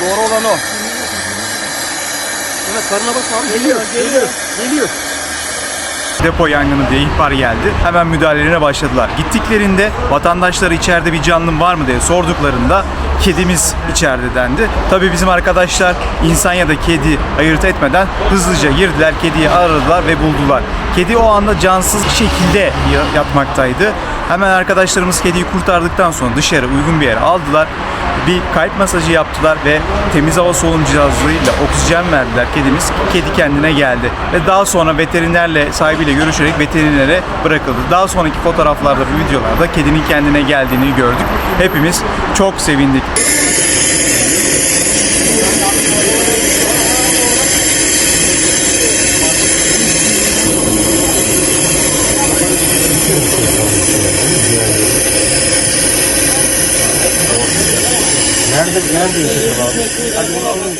Doğru olan o. Evet karına bak abi. Geliyor, geliyor, geliyor. Depo yangını diye ihbar geldi. Hemen müdahalelerine başladılar. Gittiklerinde vatandaşları içeride bir canlım var mı diye sorduklarında kedimiz içeride dendi. Tabii bizim arkadaşlar insan ya da kedi ayırt etmeden hızlıca girdiler, kediyi aradılar ve buldular. Kedi o anda cansız bir şekilde ya- yatmaktaydı. Hemen arkadaşlarımız kediyi kurtardıktan sonra dışarı uygun bir yere aldılar. Bir kalp masajı yaptılar ve temiz hava solunum cihazıyla oksijen verdiler kedimiz. Kedi kendine geldi ve daha sonra veterinerle sahibiyle görüşerek veterinere bırakıldı. Daha sonraki fotoğraflarda ve videolarda kedinin kendine geldiğini gördük. Hepimiz çok sevindik. Nerede, nerede yaşıyor abi? Hadi bunu alalım.